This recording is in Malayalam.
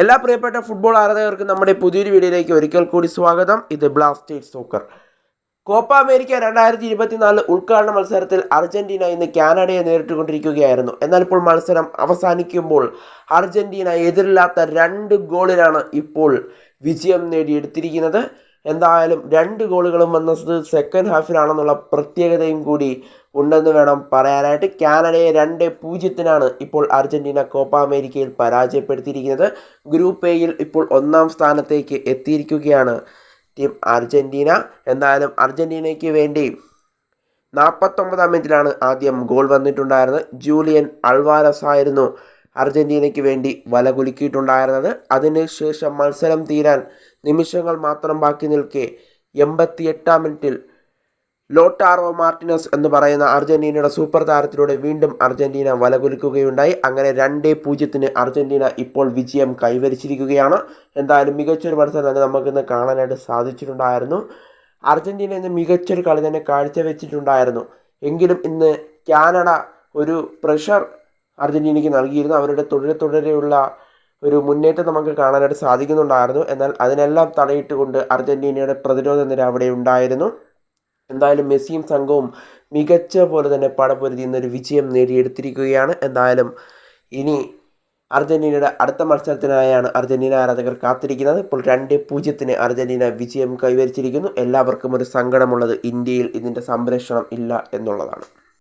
എല്ലാ പ്രിയപ്പെട്ട ഫുട്ബോൾ ആരാധകർക്കും നമ്മുടെ പുതിയൊരു വീഡിയോയിലേക്ക് ഒരിക്കൽ കൂടി സ്വാഗതം. ഇത് ബ്ലാസ്റ്റേഴ്സ് സോക്കർ കോപ്പ അമേരിക്ക രണ്ടായിരത്തി ഇരുപത്തിനാല് ഉദ്ഘാടന മത്സരത്തിൽ അർജന്റീന ഇന്ന് കാനഡയെ നേരിട്ടുകൊണ്ടിരിക്കുകയായിരുന്നു. എന്നാൽ ഇപ്പോൾ മത്സരം അവസാനിക്കുമ്പോൾ അർജന്റീന എതിരില്ലാത്ത രണ്ട് ഗോളിലാണ് ഇപ്പോൾ വിജയം നേടിയെടുത്തിരിക്കുന്നത്. എന്തായാലും രണ്ട് ഗോളുകളും വന്നത് സെക്കൻഡ് ഹാഫിലാണെന്നുള്ള പ്രത്യേകതയും കൂടി ഉണ്ടെന്ന് വേണം പറയാനായിട്ട്. കാനഡയെ രണ്ട് പൂജ്യത്തിനാണ് ഇപ്പോൾ അർജന്റീന കോപ്പ അമേരിക്കയിൽ പരാജയപ്പെടുത്തിയിരിക്കുന്നത്. ഗ്രൂപ്പ് എയിൽ ഇപ്പോൾ ഒന്നാം സ്ഥാനത്തേക്ക് എത്തിയിരിക്കുകയാണ് ടീം അർജന്റീന എന്തായാലും അർജന്റീനയ്ക്ക് വേണ്ടി നാൽപ്പത്തൊമ്പതാം മിനിറ്റിലാണ് ആദ്യം ഗോൾ വന്നിട്ടുണ്ടായിരുന്നത്. ജൂലിയൻ അൾവാരസ് ആയിരുന്നു അർജന്റീനയ്ക്ക് വേണ്ടി വല കുലുക്കിയിട്ടുണ്ടായിരുന്നത്. അതിനുശേഷം മത്സരം തീരാൻ നിമിഷങ്ങൾ മാത്രം ബാക്കി നിൽക്കെ എൺപത്തി എട്ടാം മിനിറ്റിൽ ലോട്ടാറോ മാർട്ടിനസ് എന്ന് പറയുന്ന അർജന്റീനയുടെ സൂപ്പർ താരത്തിലൂടെ വീണ്ടും അർജന്റീന വലകുലുക്കുകയുണ്ടായി അങ്ങനെ രണ്ടേ പൂജ്യത്തിന് അർജന്റീന ഇപ്പോൾ വിജയം കൈവരിച്ചിരിക്കുകയാണ്. എന്തായാലും മികച്ചൊരു മത്സരം തന്നെ നമുക്കിന്ന് കാണാനായിട്ട് സാധിച്ചിട്ടുണ്ടായിരുന്നു. അർജന്റീന ഇന്ന് മികച്ചൊരു കളി തന്നെ കാഴ്ചവെച്ചിട്ടുണ്ടായിരുന്നു. എങ്കിലും ഇന്ന് കാനഡ ഒരു പ്രഷർ അർജന്റീനയ്ക്ക് നൽകിയിരുന്നു. അവരുടെ തുടരെ തുടരെയുള്ള ഒരു മുന്നേറ്റം നമുക്ക് കാണാനായിട്ട് സാധിക്കുന്നുണ്ടായിരുന്നു. എന്നാൽ അതിനെല്ലാം തടയിട്ടുകൊണ്ട് അർജന്റീനയുടെ പ്രതിരോധ നിര അവിടെ ഉണ്ടായിരുന്നു. എന്തായാലും മെസ്സിയും സംഘവും മികച്ച പോലെ തന്നെ പടപൊരുതി ഇന്നൊരു വിജയം നേടിയെടുത്തിരിക്കുകയാണ്. എന്തായാലും ഇനി അർജന്റീനയുടെ അടുത്ത മത്സരത്തിനായാണ് അർജന്റീന ആരാധകർ കാത്തിരിക്കുന്നത്. ഇപ്പോൾ രണ്ട് പൂജ്യത്തിന് അർജന്റീന വിജയം കൈവരിച്ചിരിക്കുന്നു. എല്ലാവർക്കും ഒരു സങ്കടമുള്ളത് ഇന്ത്യയിൽ ഇതിന്റെ സംരക്ഷണം ഇല്ല എന്നുള്ളതാണ്.